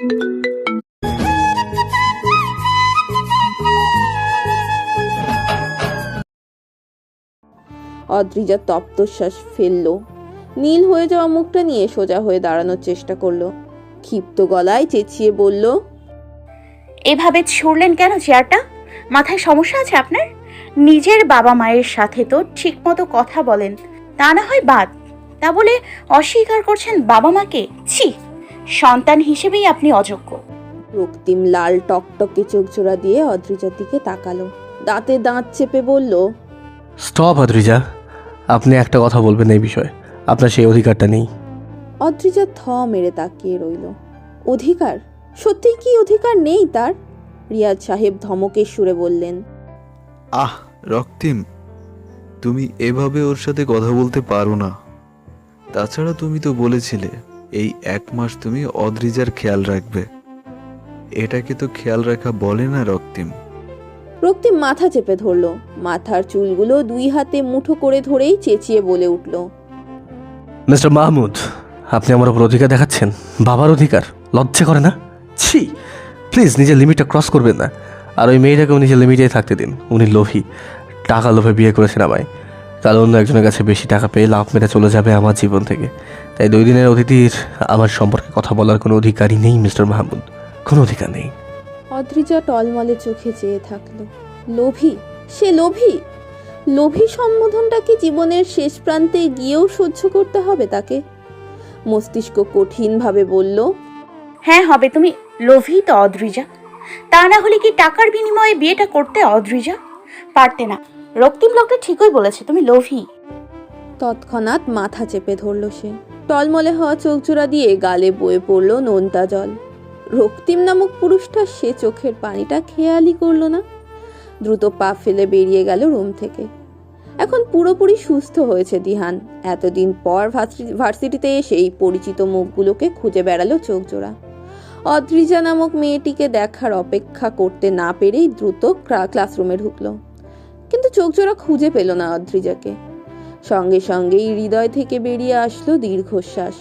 অদ্রিজা তপ্তশ্বাস ফেলল। নীল হয়ে যাওয়া মুখটা নিয়ে সোজা হয়ে দাঁড়ানোর চেষ্টা করল। ক্ষিপ্ত গলায় চেঁচিয়ে বলল, এভাবে ছুড়লেন কেন চেয়ারটা? মাথায় সমস্যা আছে আপনার? নিজের বাবা মায়ের সাথে তো ঠিকমতো কথা বলেন, তা না হয় বাদ। তা বলে অস্বীকার করছেন বাবা মাকে? ছি! সন্তান হিসেবেই আপনি অযোগ্য। রক্তিম লাল টকটকে চোখ জোড়া দিয়ে অদ্রিজার দিকে তাকালো। দাঁতে দাঁত চেপে বলল স্টপ অদ্রিজা আপনি একটা কথা বলবেন এই বিষয়ে। আপনার সেই অধিকারটা নেই। অদ্রিজা থ মেরে তাকিয়ে রইল। অধিকার? সত্যিই কি অধিকার নেই তার? রিয়াজ সাহেব ধমকের সুরে বললেন আহ রক্তিম তুমি এভাবে ওর সাথে কথা বলতে পারো না। তাছাড়া তুমি তো বলেছিলে এই এক মাস তুমি অদ্রিজার খেয়াল রাখবে। এটাকে তো খেয়াল রাখা বলে না রক্তিম। রক্তিম মাথা চেপে ধরল। মাথার চুলগুলো দুই হাতে মুঠো করে ধরেই চেঁচিয়ে বলে উঠল মিস্টার মাহমুদ আপনি আমার উপর অধিকার দেখাচ্ছেন? বাবার অধিকার? লজ্জা করে না? ছি প্লিজ নিজের লিমিটটা ক্রস করবেন না। আর ওই মেয়েটাকেও নিজের লিমিটেই থাকতে দিন। উনি লোভী। টাকা লোভে বিয়ে করেছেন আমায়। কাল অন্য একজনের কাছে বেশি টাকা পেয়ে লাভ মেরে চলে যাবে আমার জীবন থেকে। তাই দুই দিনের অতিথির আমার সম্পর্কে কথা বলার কোনো অধিকারই নেই মিস্টার মাহমুদ। কোনো অধিকার নেই। অদ্রিজা টলমলে চোখে চেয়ে থাকল। লোভী? সে লোভী? লোভী সম্বোধনটা কি জীবনের শেষ প্রান্তে গিয়েও সহ্য করতে হবে তাকে? মস্তিষ্ক কঠিনভাবে বলল হ্যাঁ হবে। তুমি লোভী তো অদ্রিজা। তা না হলে কি টাকার বিনিময়ে বিয়েটা করতে অদ্রিজা? পারতে না। রক্তিম লোকটা ঠিকই বলেছে, তুমি লোভী। তৎক্ষণাৎ মাথা চেপে ধরল সে। টলমলে হওয়া চোখ জোড়া দিয়ে গালে বয়ে পড়ল নোনতা জল। রক্তিম নামক পুরুষটা সে চোখের পানিটা খেয়ালই করল না। দ্রুত পা ফেলে বেরিয়ে গেল রুম থেকে। এখন পুরোপুরি সুস্থ হয়েছে দিহান। এতদিন পর ভার্সি- ভার্সিটিতে এসেই পরিচিত মুখগুলোকে খুঁজে বেড়ালো চোখজোড়া। অদ্রিজা নামক মেয়েটিকে দেখার অপেক্ষা করতে না পেরেই দ্রুত ক্লাসরুমে ঢুকলো। কিন্তু চোখ জোড়া খুঁজে পেল না অদ্রিজাকে। সঙ্গে সঙ্গেই হৃদয় থেকে বেরিয়ে আসলো দীর্ঘশ্বাস।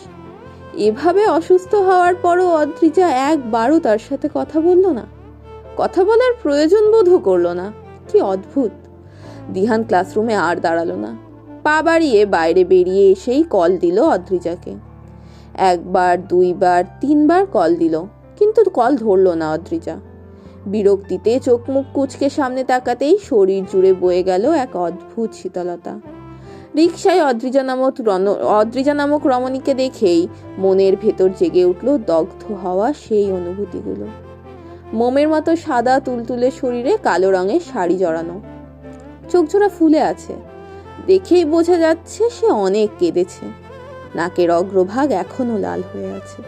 এভাবে অসুস্থ হওয়ার পরও অদ্রিজা একবারও তার সাথে কথা বলল না। কথা বলার প্রয়োজন বোধও করল না। কি অদ্ভুত। দিহান ক্লাসরুমে আর দাঁড়াল না। পা বাড়িয়ে বাইরে বেরিয়ে এসেই কল দিল অদ্রিজাকে। একবার, দুইবার, তিনবার কল দিল, কিন্তু কল ধরলো না অদ্রিজা। বিরক্তিতে চোখ মুখ কুচকে সামনে তাকাতেই শরীর জুড়ে বয়ে গেল এক অদ্ভুত শীতলতা। রিক্সায় অদ্রিজা নামক রণ- অদ্রিজা নামক রমণীকে দেখেই মনের ভেতর জেগে উঠল দগ্ধ হওয়া সেই অনুভূতিগুলো। মোমের মতো সাদা তুলতুলে শরীরে কালো রঙের শাড়ি জড়ানো। চোখজোড়া ফুলে আছে। দেখেই বোঝা যাচ্ছে সে অনেক কেঁদেছে। নাকের অগ্রভাগ এখনও লাল হয়ে আছে।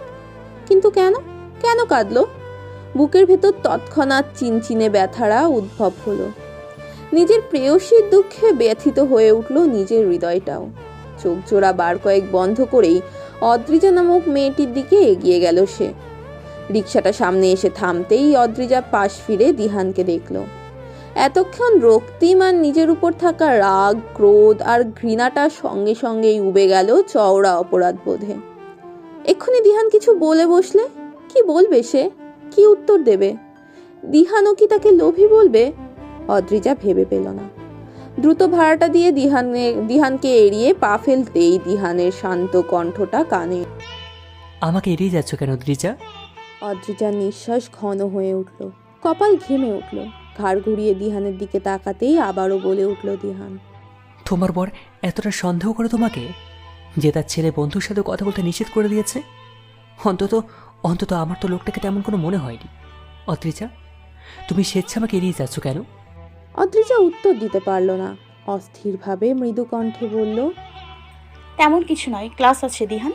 কিন্তু কেন? কেন কাঁদলো? বুকের ভেতর তৎক্ষণাৎ চিনচিনে ব্যথারা উদ্ভব হলো। নিজের প্রেয়সীর দুঃখে ব্যথিত হয়ে উঠল নিজের হৃদয়টাও। চোখ জোড়া বার কয়েক বন্ধ করেই অদ্রিজা নামক মেয়েটির দিকে এগিয়ে গেল সে। রিক্সাটা সামনে এসে থামতেই অদ্রিজা পাশ ফিরে দিহানকে দেখল। এতক্ষণ রক্তিম আর নিজের উপর থাকা রাগ, ক্রোধ আর ঘৃণাটা সঙ্গে সঙ্গেই উবে গেল চওড়া অপরাধ বোধে এক্ষুনি দিহান কিছু বলে বসলে? কি বলবে সে? কি উত্তর দেবে? দিহানও কি তাকে লোভী বলবে? অদ্রিজা ভেবে পেল না। দ্রুত ভাড়াটা দিয়ে দিহানে দিহানকে এড়িয়ে পা ফেলতেই দিহানের শান্ত কণ্ঠটা কানে। আমাকে এড়িয়ে যাচ্ছ কেন দ্রিজা অদ্রিজার নিঃশ্বাস ঘন হয়ে উঠল। কপাল ঘেমে উঠল। ঘাড় ঘুরিয়ে দিহানের দিকে তাকাতেই আবারও বলে উঠল দিহান। তোমার বর এতটা সন্দেহ করে তোমাকে যে তার ছেলে বন্ধুর সাথে কথা বলতে নিষেধ করে দিয়েছে? অন্তত অন্তত আমার তো লোকটাকে তেমন কোনো মনে হয়নি। অদ্রিজা তুমি স্বেচ্ছা আমাকে এড়িয়ে যাচ্ছ কেন? অদ্রিজা উত্তর দিতে পারল না। অস্থিরভাবে মৃদু কণ্ঠে বলল তেমন কিছু নয় ক্লাস আছে দিহান।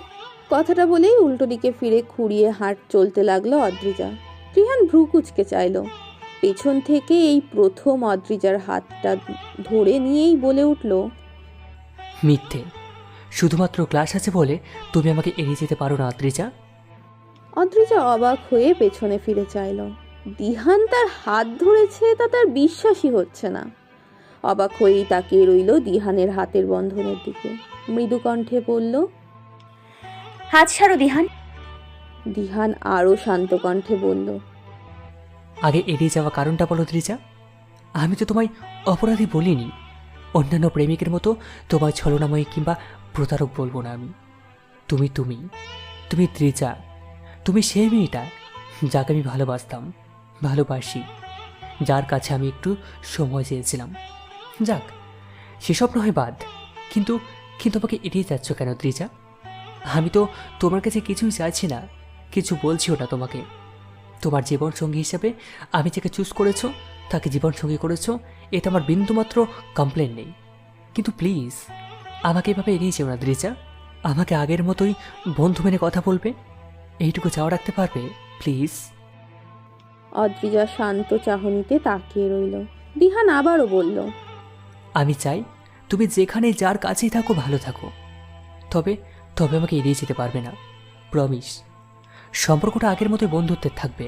কথাটা বলেই উল্টো দিকে ফিরে খুঁড়িয়ে হাঁট চলতে লাগল অদ্রিজা রিহান ভ্রু কুচকে চাইল। পেছন থেকে এই প্রথম অদ্রিজার হাতটা ধরে নিয়েই বলে উঠল মিথ্যে। শুধুমাত্র ক্লাস আছে বলে তুমি আমাকে এড়িয়ে যেতে পারো না অদ্রিজা অদ্রিজা অবাক হয়ে পেছনে ফিরে চাইল। দিহান তার হাত ধরেছে তা তার বিশ্বাসই হচ্ছে না। অবাক হয়েই তাকিয়ে রইল দিহানের হাতের বন্ধনের দিকে। মৃদু কণ্ঠে বলল হাত ছাড়ো দিহান। দিহান আরও শান্ত কণ্ঠে বলল আগে এড়িয়ে যাওয়া কারণটা বলো ত্রিজা আমি তো তোমায় অপরাধী বলিনি। অন্যান্য প্রেমিকের মতো তোমায় ছলনাময়ী কিংবা প্রতারক বলব না আমি। তুমি তুমি তুমি ত্রিজা তুমি সেই মেয়েটা যাকে আমি ভালোবাসতাম, ভালোবাসি, যার কাছে আমি একটু সময় চেয়েছিলাম। যাক সেসব নয় বাদ, কিন্তু কিন্তু আমাকে এড়িয়ে যাচ্ছ কেন, ত্রিজা? আমি তো তোমার কাছে কিছুই চাইছি না, কিছু বলছিও না তোমাকে। তোমার জীবনসঙ্গী হিসাবে আমি যাকে চুজ করেছ, তাকে জীবনসঙ্গী করেছ, এটা আমার বিন্দুমাত্র কমপ্লেন নেই। কিন্তু প্লিজ আমাকে এভাবে এড়িয়ে যেও না দ্রিজা আমাকে আগের মতোই বন্ধু মেনে কথা বলবে। এইটুকু চাওয়া রাখতে পারবে প্লিজ? অদ্রিজা শান্ত চাহনিতে তাকিয়ে রইল। দিহান আবারও বলল আমি চাই তুমি যেখানে যার কাছেই থাকো ভালো থাকো। তবে তবে আমাকে এড়িয়ে যেতে পারবে না প্রমিস সম্পর্কটা আগের মতোই বন্ধুত্বের থাকবে।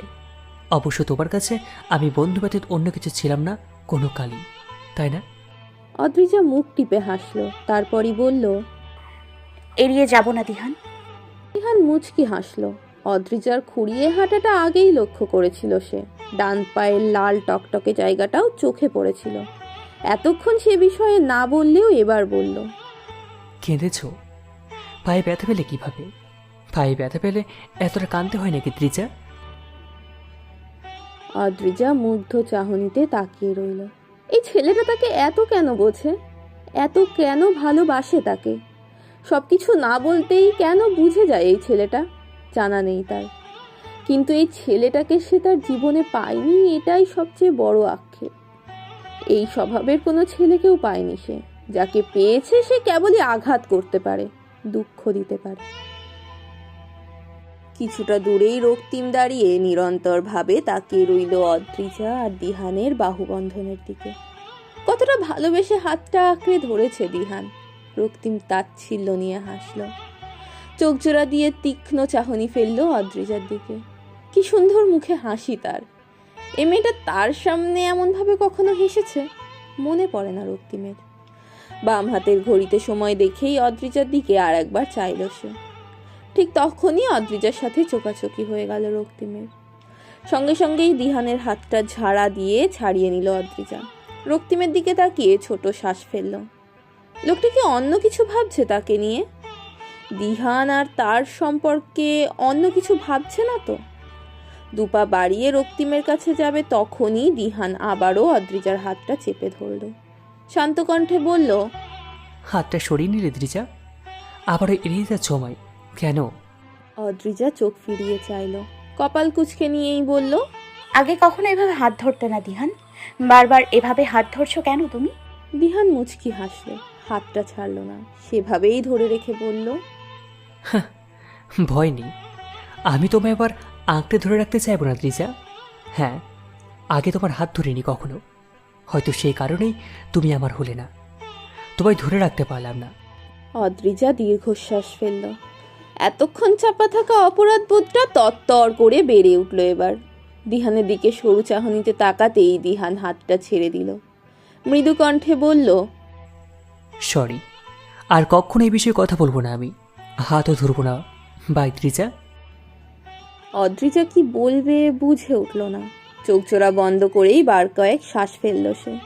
অবশ্য তোমার কাছে আমি বন্ধু ব্যতীত অন্য কিছু ছিলাম না কোনো কালই তাই না? অদ্রিজা মুখ টিপে হাসল তারপরই বলল এড়িয়ে যাব না দিহান। দিহান মুচকি হাসল। অদ্রিজার খুঁড়িয়ে হাঁটাটা আগেই লক্ষ্য করেছিল সে। ডান পায়ের লাল টকটকে জায়গাটাও চোখে পড়েছিল। এতক্ষণ সে বিষয়ে না বললেও এবার বলল কেঁদেছ? পায়ে ব্যথা পেলে কীভাবে? পায়ে ব্যথা পেলে এতটা কাঁদতে হয় নাকি ত্রিজা অদ্রিজা মুগ্ধ চাহনিতে তাকিয়ে রইল। এই ছেলেটা তাকে এত কেন বোঝে? এত কেন ভালোবাসে তাকে? সব কিছু না বলতেই কেন বুঝে যায় এই ছেলেটা? জানা নেই তার। কিন্তু এই ছেলেটাকে সে তার জীবনে পায়নি, এটাই সবচেয়ে বড় আক্ষেপ। এই স্বভাবের কোনো ছেলেকেও পায়নি সে। যাকে পেয়েছে সে কেবলই আঘাত করতে পারে, দুঃখ দিতে পারে। কিছুটা দূরেই রক্তিম দাঁড়িয়ে নিরন্তরভাবে তাকিয়ে রইল অদ্রিজা আর দিহানের বাহুবন্ধনের দিকে। কতটা ভালোবেসে হাতটা আঁকড়ে ধরেছে দিহান। রক্তিম তাচ্ছিল্য নিয়ে হাসল। চোখ জোড়া দিয়ে তীক্ষ্ণ চাহনি ফেলল অদ্রিজার দিকে। কি সুন্দর মুখে হাসি তার। এ মেয়েটা তার সামনে এমনভাবে কখনো হেসেছে? মনে পড়ে না রক্তিমের। বাম হাতের ঘড়িতে সময় দেখেই অদ্রিজার দিকে আর একবার চাইল সে। ঠিক তখনই অদ্রিজার সাথে চোকাচোকি হয়ে গেল রক্তিমের। সঙ্গে সঙ্গেই দিহানের হাতটা ঝাড়া দিয়ে ছাড়িয়ে নিল অদ্রিজা। রক্তিমের দিকে তাকিয়ে ছোট শ্বাস ফেলল। লোকটি কি অন্য কিছু ভাবছে তাকে নিয়ে? দিহান আর তার সম্পর্কে অন্য কিছু ভাবছে না তো? দুপা বাড়িয়ে রক্তিমের কাছে যাবে তখনই দিহান আবারও অদ্রিজার হাতটা চেপে ধরল। শান্ত কণ্ঠে বলল হাতটা সরিয়ে নিলে ত্রিজা আবারও এড়িয়ে যাচ্ছ আমায় কেন? অদ্রিজা চোখ ফিরিয়ে চাইল। কপাল কুচকে নিয়েই বলল আগে কখনো এভাবে হাত ধরতে না দিহান। বারবার এভাবে হাত ধরছো কেন তুমি? দিহান মুচকি হাসলো। হাতটা ছাড়লো না। সেভাবেই ধরে রেখে বলল ভয় নেই। আমি তোমায় এবার আঁকড়ে ধরে রাখতে চাইব না ত্রিজা হ্যাঁ আগে তোমার হাত ধরিনি কখনো। হয়তো সেই কারণেই তুমি আমার হলে না। তোমায় ধরে রাখতে পারলাম না। অদ্রিজা দীর্ঘশ্বাস ফেলল। এতক্ষণ চাপা থাকা অপরাধ বোধটা তত্তর করে বেড়ে উঠল এবার। দিহানের দিকে সরু চাহনিতে তাকাতেই দিহান হাতটা ছেড়ে দিল। মৃদু কণ্ঠে বলল সরি আর কখনো এই বিষয়ে কথা বলব না আমি। হাতও ধরবো না। বাই ত্রিজা অদ্রিজা কি বলবে বুঝে উঠল না। চোখ জোড়া বন্ধ করেই বার কয়েক শ্বাস ফেলল সে।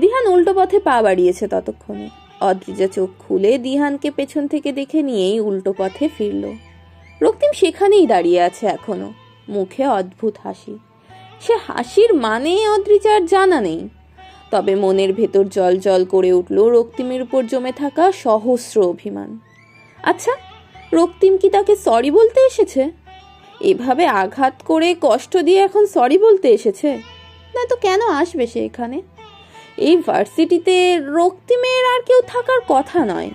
দিহান উল্টো পথে পা বাড়িয়েছে ততক্ষণে। অদ্রিজা চোখ খুলে দিহানকে পেছন থেকে দেখে নিয়েই উল্টো পথে ফিরল। রক্তিম সেখানেই দাঁড়িয়ে আছে এখনও। মুখে অদ্ভুত হাসি। সে হাসির মানে অদ্রিজার জানা নেই। তবে মনের ভেতর জল জল করে উঠল রক্তিমের উপর জমে থাকা সহস্র অভিমান। আচ্ছা রক্তিম কি তাকে সরি বলতে এসেছে? এভাবে আঘাত করে কষ্ট দিয়ে এখন সরি বলতে এসেছে? না তো কেন আসবে সে এখানে? এই ভার্সিটিতে রক্তিমের আর কেউ থাকার কথা নয়।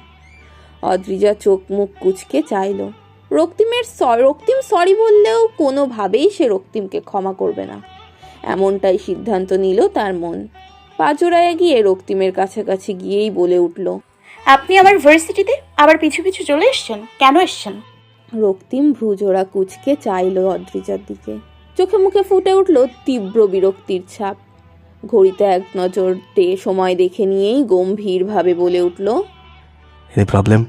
অদ্রিজা চোখ মুখ কুচকে চাইল। রক্তিমের রক্তিম সরি বললেও কোনোভাবেই সে রক্তিমকে ক্ষমা করবে না। এমনটাই সিদ্ধান্ত নিল তার মন। পাজোড়ায় গিয়ে রক্তিমের কাছাকাছি গিয়েই বলে উঠল আপনি আমার ভার্সিটিতে আবার পিছু পিছু চলে এসছেন? কেন এসছেন? রক্তিম ভ্রুজোড়া কুচকে চাইল অদ্রিজার দিকে। চোখে মুখে ফুটে উঠল তীব্র বিরক্তির ছাপ। ঘড়িতে এক নজর সময় দেখে নিয়েই গম্ভীরভাবে বলে উঠল এনি প্রবলেম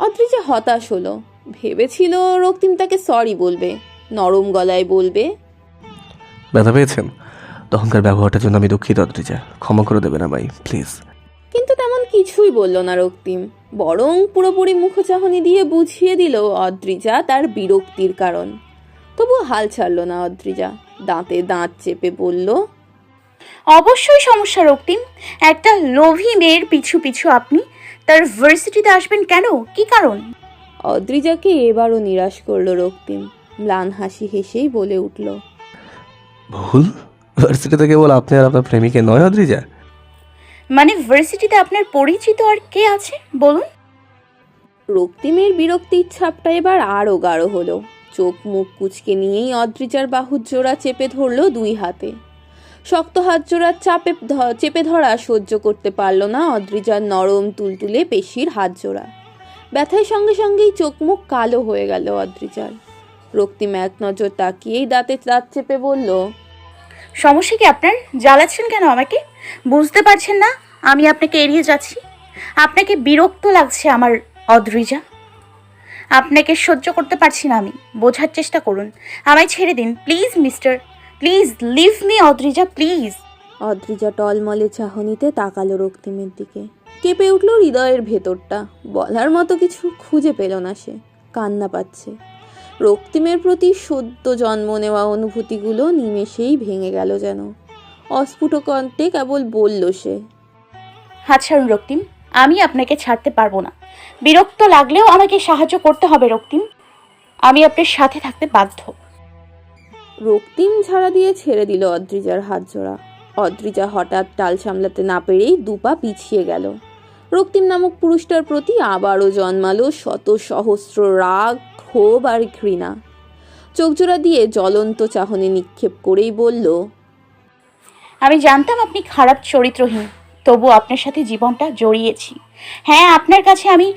অদ্রিজা হতাশ হলো। ভেবেছিল রক্তিম তাকে সরি বলবে নরম গলায় বলবে ব্যথা পেয়েছেন? তখনকার ব্যবহারটার জন্য আমি দুঃখিত অদ্রিজা ক্ষমা করে দেবেন আমায় প্লিজ। কিন্তু তেমন কিছুই বলল না রক্তিম। বরং পুরোপুরি মুখচাহনি দিয়ে বুঝিয়ে দিল অদ্রিজা তার বিরক্তির কারণ। তবু হাল ছাড়ল না অদ্রিজা দাঁতে দাঁত চেপে বলল অবশ্যই সমস্যা রক্তিম। একটা লোভী মেয়ের পিছু পিছু আপনি তার ভার্সিটিতে আসবেন কেন? কি কারণ? অদ্রিজাকে এবারও নিরাশ করল রক্তিম। ম্লান হাসি হেসেই বলে উঠল ভুল? ভার্সিটিতে কেবল আপনি আর আপনার প্রেমিকে নয় অদ্রিজা? মানে ভার্সিটিতে আপনার পরিচিত আর কে আছে বলুন? রক্তিমের বিরক্তির ছাপটা এবার আরও গাঢ় হলো। চোখ মুখ কুচকে নিয়েই অদ্রিজার বাহুর জোড়া চেপে ধরলো দুই হাতে। শক্ত হাত জোড়ার চাপে চেপে ধরা সহ্য করতে পারল না অদ্রিজার নরম তুলতুলে পেশির হাত জোড়া। ব্যথায় সঙ্গে সঙ্গেই চোখ মুখ কালো হয়ে গেল অদ্রিজার। রক্তিম এক নজর তাকিয়েই দাঁতে দাঁত চেপে বলল সমস্যা কি আপনার? জ্বালাচ্ছেন কেন আমাকে? বুঝতে পারছেন না, আমি আপনাকে এড়িয়ে যাচ্ছি। আপনাকে বিরক্ত লাগছে আমার অদ্রিজা। আপনাকে সহ্য করতে পারছি না আমি। বোঝার চেষ্টা করুন। আমায় ছেড়ে দিন। Please, mister. Please, leave me Adrija, please. Adrija টলমলে চাহনিতে তাকালো রক্তিমের দিকে। কেঁপে উঠল হৃদয়ের ভেতরটা। বলার মতো কিছু খুঁজে পেল না সে। কান্না পাচ্ছে। রক্তিমের প্রতি সদ্য জন্ম নেওয়া অনুভূতিগুলো নিমেষেই ভেঙে গেল যেন। অস্ফুট কণ্ঠে কেবল বলল সে হাত ছাড়ুন রক্তিম আমি আপনাকে ছাড়তে পারব না। বিরক্ত লাগলেও আমাকে সাহায্য করতে হবে রক্তিম। আমি আপনার সাথে থাকতে বাধ্য। রক্তিম ছাড়া দিয়ে ছেড়ে দিল অদ্রিজার হাত জোড়া অদ্রিজা হঠাৎ টাল সামলাতে না পেরেই দুপা পিছিয়ে গেল। রক্তিম নামক পুরুষটার প্রতি আবারও জন্মালো শত সহস্র রাগ ক্ষোভ আর ঘৃণা। চোখজোড়া দিয়ে জ্বলন্ত চাহনে নিক্ষেপ করেই বলল আমি জানতাম আপনি খারাপ চরিত্রহীন তবু আপনার সাথে জীবনটা জড়িয়েছি। হ্যাঁ আপনার কাছে আমি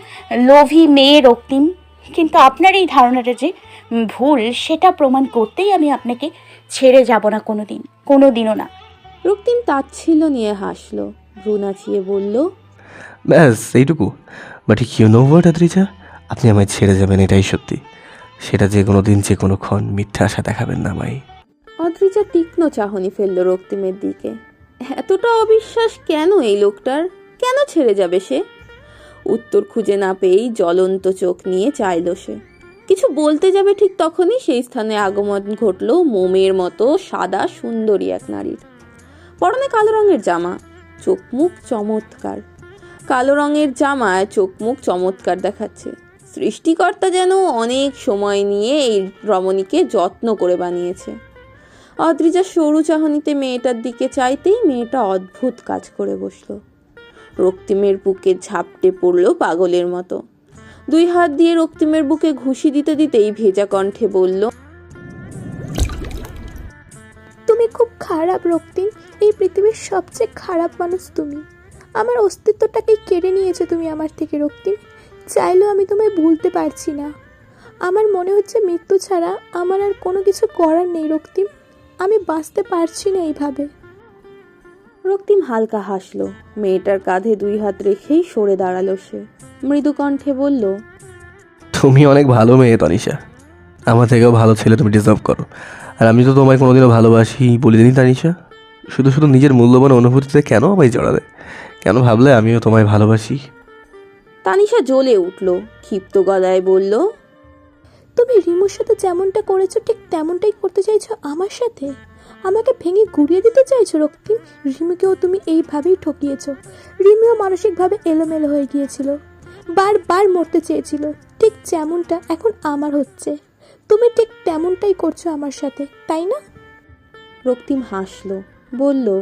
লোভী মেয়ে রক্তিম কিন্তু আপনার এই ধারণাটা যে ভুল সেটা প্রমাণ করতেই আমি আপনাকে ছেড়ে যাব না কোনো দিন কোনো দিনও না। রক্তিম তাচ্ছিল্য নিয়ে হাসলো। ভ্রু নাচিয়ে বলল ব্যাস, এইটুকু। But you know word Adrija আপনি আমায় ছেড়ে যাবেন, এটাই সত্যি। সেটা যে কোনো দিন, যে কোনো ক্ষণ মিথ্যা আশা দেখাবেন না আমায় অদ্রিজা তীক্ষ্ণ চাহনি ফেলল রক্তিমের দিকে। এতটা অবিশ্বাস কেন এই লোকটার? কেন ছেড়ে যাবে সে? উত্তর খুঁজে না পেয়েই জ্বলন্ত চোখ নিয়ে চাইল সে। কিছু বলতে যাবে ঠিক তখনই সেই স্থানে আগমন ঘটলো মোমের মতো সাদা সুন্দরী এক নারীর। পরনে কালো রঙের জামা, চোখ মুখ চমৎকার। কালো রঙের জামায় চোখ মুখ চমৎকার দেখাচ্ছে। সৃষ্টিকর্তা যেন অনেক সময় নিয়ে এই রমণীকে যত্ন করে বানিয়েছে। অদ্রিজা সরু চাহনিতে মেয়েটার দিকে চাইতেই মেয়েটা অদ্ভুত কাজ করে বসল। রক্তিমের বুকে ঝাপটে পড়ল পাগলের মতো। দুই হাত দিয়ে রক্তিমের বুকে ঘুষি দিতে দিতেই ভেজা কণ্ঠে বলল, তুমি খুব খারাপ রক্তিম, এই পৃথিবীর সবচেয়ে খারাপ মানুষ তুমি। আমার অস্তিত্বটাকে কেড়ে নিয়েছো তুমি আমার থেকে রক্তিম। চাইলেও আমি তোমায় ভুলতে পারছি না। আমার মনে হচ্ছে মৃত্যু ছাড়া আমার আর কোনো কিছু করার নেই রক্তিম। আমি বাঁচতে পারছি না এইভাবে। রক্তিম হালকা হাসলো। মেয়েটার কাঁধে দুই হাত রেখেই সরে দাঁড়াল সে। মৃদু কণ্ঠে বলল তুমি অনেক ভালো মেয়ে তানিশা। আমার থেকেও ভালো ছেলে তুমি ডিজার্ভ করো। আর আমি তো তোমায় কোনোদিনও ভালোবাসি বলিনি তানিশা। শুধু শুধু নিজের মূল্যবান অনুভূতিতে কেন আমায় জড়ালে? কেন ভাবলে আমিও তোমায় ভালোবাসি? তানিশা জ্বলে উঠল ক্ষিপ্ত গলায় বলল তুমি রিমুর সাথে যেমনটা করেছ ঠিক তেমনটাই করতে চাইছো আমার সাথে? আমাকে ভেঙে গুড়িয়ে দিতে চাইছো রক্তিম? রিমিকেও তুমি এইভাবেই ঠকিয়েছো। রিমিও মানসিকভাবে এলোমেলো হয়ে গিয়েছিল। বারবার মরতে চেয়েছিল। ঠিক যেমনটা এখন আমার হচ্ছে। তুমি ঠিক তেমনটাই করছ আমার সাথে তাই না? রক্তিম হাসলো বলল